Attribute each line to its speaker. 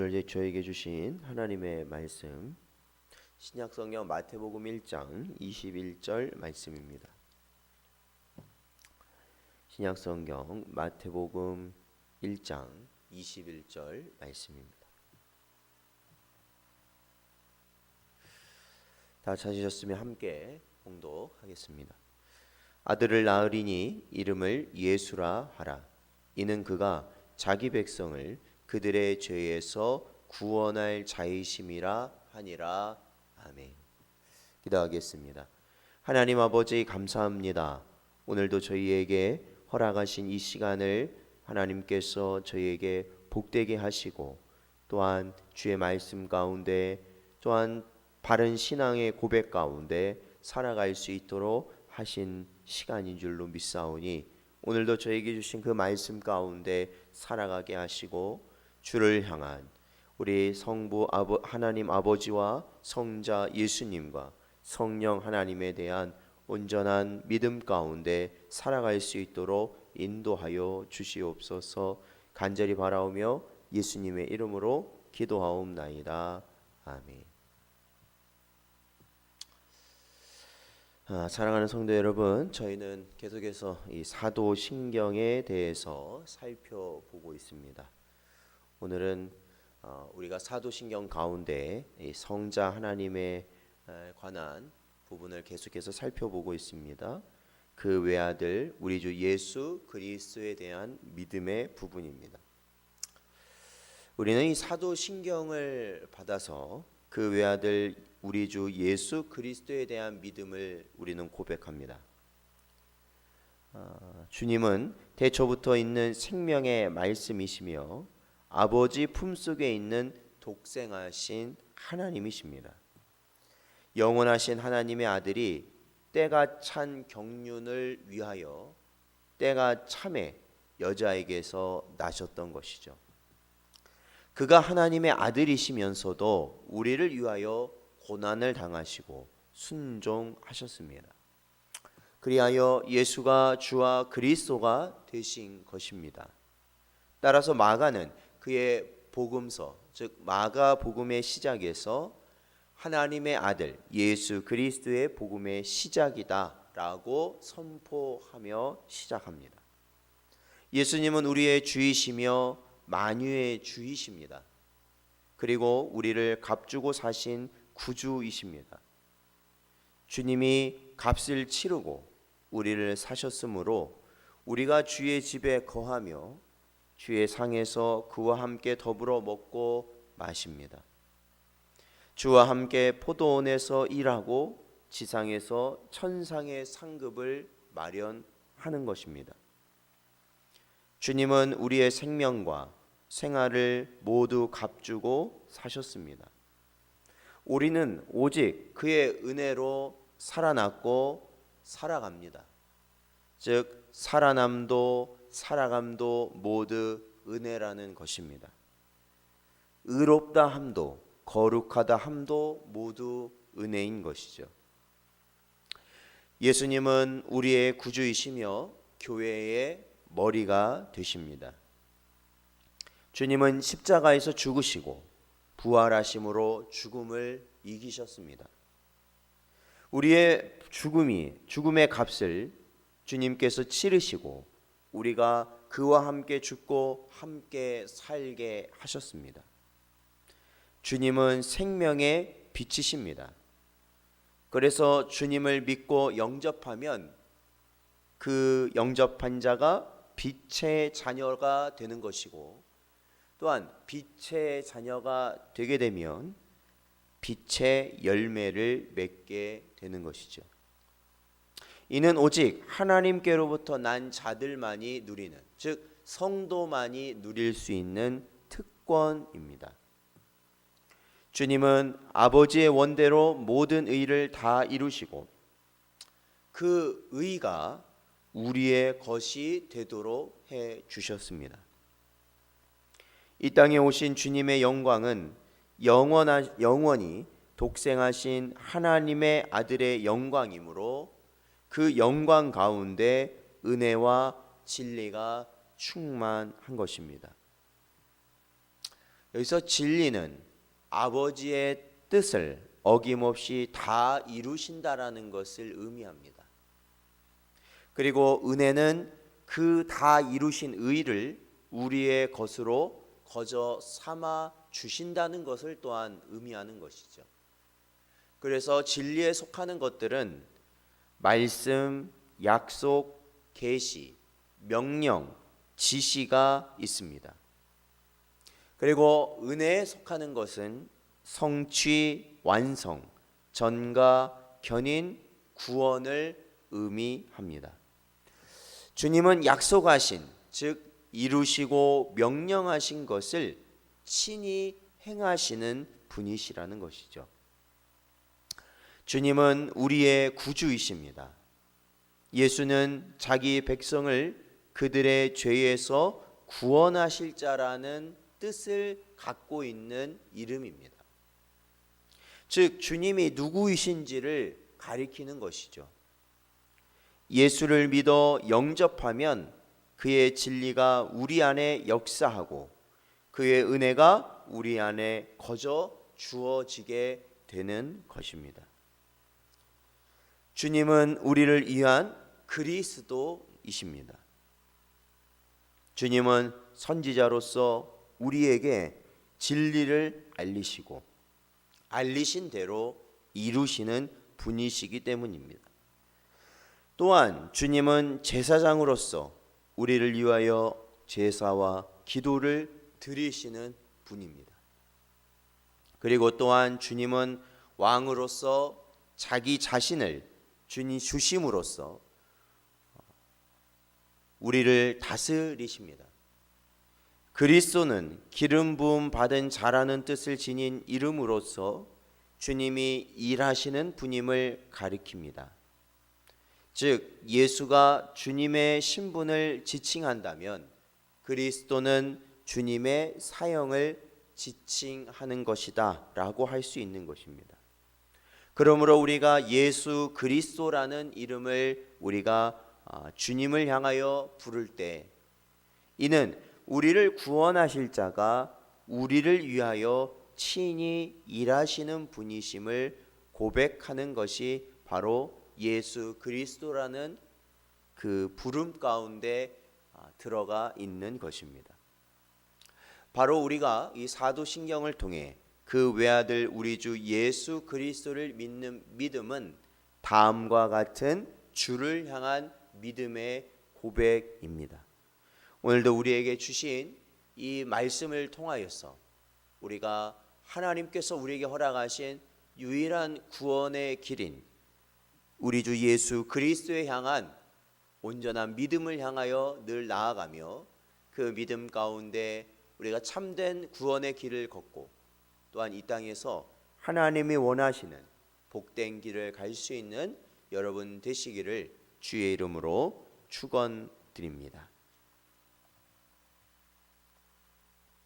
Speaker 1: 오늘 저에게 주신 하나님의 말씀 신약 성경 마태복음 1장 21절 말씀입니다. 신약 성경 마태복음 1장 21절 말씀입니다. 다 찾으셨으면 함께 봉독하겠습니다. 아들을 낳으리니 이름을 예수라 하라. 이는 그가 자기 백성을 그들의 죄에서 구원할 자이심이라 하니라. 아멘. 기도하겠습니다. 하나님 아버지 감사합니다. 오늘도 저희에게 허락하신 이 시간을 하나님께서 저희에게 복되게 하시고 또한 주의 말씀 가운데 또한 바른 신앙의 고백 가운데 살아갈 수 있도록 하신 시간인 줄로 믿사오니 오늘도 저에게 주신 그 말씀 가운데 살아가게 하시고 주를 향한 우리 성부 아버, 하나님 아버지와 성자 예수님과 성령 하나님에 대한 온전한 믿음 가운데 살아갈 수 있도록 인도하여 주시옵소서 간절히 바라오며 예수님의 이름으로 기도하옵나이다. 아멘. 아, 사랑하는 성도 여러분, 저희는 계속해서 이 사도신경에 대해서 살펴보고 있습니다. 오늘은 어, 우리가 사도신경 가운데 이 성자 하나님에 에, 관한 부분을 계속해서 살펴보고 있습니다. 그 외아들 우리 주 예수 그리스도에 대한 믿음의 부분입니다. 우리는 이 사도신경을 받아서 그 외아들 우리 주 예수 그리스도에 대한 믿음을 우리는 고백합니다. 아, 주님은 대초부터 있는 생명의 말씀이시며 아버지 품속에 있는 독생하신 하나님이십니다. 영원하신 하나님의 아들이 때가 찬 경륜을 위하여 때가 참에 여자에게서 나셨던 것이죠. 그가 하나님의 아들이시면서도 우리를 위하여 고난을 당하시고 순종하셨습니다. 그리하여 예수가 주와 그리스도가 되신 것입니다. 따라서 마가는 그의 복음서 즉 마가 복음의 시작에서 하나님의 아들 예수 그리스도의 복음의 시작이다라고 선포하며 시작합니다. 예수님은 우리의 주이시며 만유의 주이십니다. 그리고 우리를 값주고 사신 구주이십니다. 주님이 값을 치르고 우리를 사셨으므로 우리가 주의 집에 거하며 주의 상에서 그와 함께 더불어 먹고 마십니다. 주와 함께 포도원에서 일하고 지상에서 천상의 상급을 마련하는 것입니다. 주님은 우리의 생명과 생활을 모두 값주고 사셨습니다. 우리는 오직 그의 은혜로 살아났고 살아갑니다. 즉 살아남도 살아감도 모두 은혜라는 것입니다. 의롭다 함도 거룩하다 함도 모두 은혜인 것이죠. 예수님은 우리의 구주이시며 교회의 머리가 되십니다. 주님은 십자가에서 죽으시고 부활하심으로 죽음을 이기셨습니다. 우리의 죽음이 죽음의 값을 주님께서 치르시고 우리가 그와 함께 죽고 함께 살게 하셨습니다. 주님은 생명의 빛이십니다. 그래서 주님을 믿고 영접하면 그 영접한 자가 빛의 자녀가 되는 것이고 또한 빛의 자녀가 되게 되면 빛의 열매를 맺게 되는 것이죠. 이는 오직 하나님께로부터 난 자들만이 누리는 즉 성도만이 누릴 수 있는 특권입니다. 주님은 아버지의 원대로 모든 의를 다 이루시고 그 의가 우리의 것이 되도록 해 주셨습니다. 이 땅에 오신 주님의 영광은 영원하, 영원히 독생하신 하나님의 아들의 영광이므로 그 영광 가운데 은혜와 진리가 충만한 것입니다. 여기서 진리는 아버지의 뜻을 어김없이 다 이루신다라는 것을 의미합니다. 그리고 은혜는 그 다 이루신 의를 우리의 것으로 거저 삼아 주신다는 것을 또한 의미하는 것이죠. 그래서 진리에 속하는 것들은 말씀, 약속, 계시, 명령, 지시가 있습니다. 그리고 은혜에 속하는 것은 성취, 완성, 전가, 견인, 구원을 의미합니다. 주님은 약속하신 즉 이루시고 명령하신 것을 친히 행하시는 분이시라는 것이죠. 주님은 우리의 구주이십니다. 예수는 자기 백성을 그들의 죄에서 구원하실 자라는 뜻을 갖고 있는 이름입니다. 즉 주님이 누구이신지를 가리키는 것이죠. 예수를 믿어 영접하면 그의 진리가 우리 안에 역사하고 그의 은혜가 우리 안에 거저 주어지게 되는 것입니다. 주님은 우리를 위한 그리스도이십니다. 주님은 선지자로서 우리에게 진리를 알리시고 알리신 대로 이루시는 분이시기 때문입니다. 또한 주님은 제사장으로서 우리를 위하여 제사와 기도를 드리시는 분입니다. 그리고 또한 주님은 왕으로서 자기 자신을 주님 주심으로써 우리를 다스리십니다. 그리스도는 기름 부음 받은 자라는 뜻을 지닌 이름으로서 주님이 일하시는 분임을 가리킵니다. 즉 예수가 주님의 신분을 지칭한다면 그리스도는 주님의 사형을 지칭하는 것이다라고 할 수 있는 것입니다. 그러므로 우리가 예수 그리스도라는 이름을 우리가 아, 주님을 향하여 부를 때 이는 우리를 구원하실 자가 우리를 위하여 친히 일하시는 분이심을 고백하는 것이 바로 예수 그리스도라는 그 부름 가운데 아, 들어가 있는 것입니다. 바로 우리가 이 사도신경을 통해 그 외아들 우리 주 예수 그리스도를 믿는 믿음은 다음과 같은 주를 향한 믿음의 고백입니다. 오늘도 우리에게 주신 이 말씀을 통하여서 우리가 하나님께서 우리에게 허락하신 유일한 구원의 길인 우리 주 예수 그리스도에 향한 온전한 믿음을 향하여 늘 나아가며 그 믿음 가운데 우리가 참된 구원의 길을 걷고 또한 이 땅에서 하나님이 원하시는 복된 길을 갈 수 있는 여러분 되시기를 주의 이름으로 축원드립니다.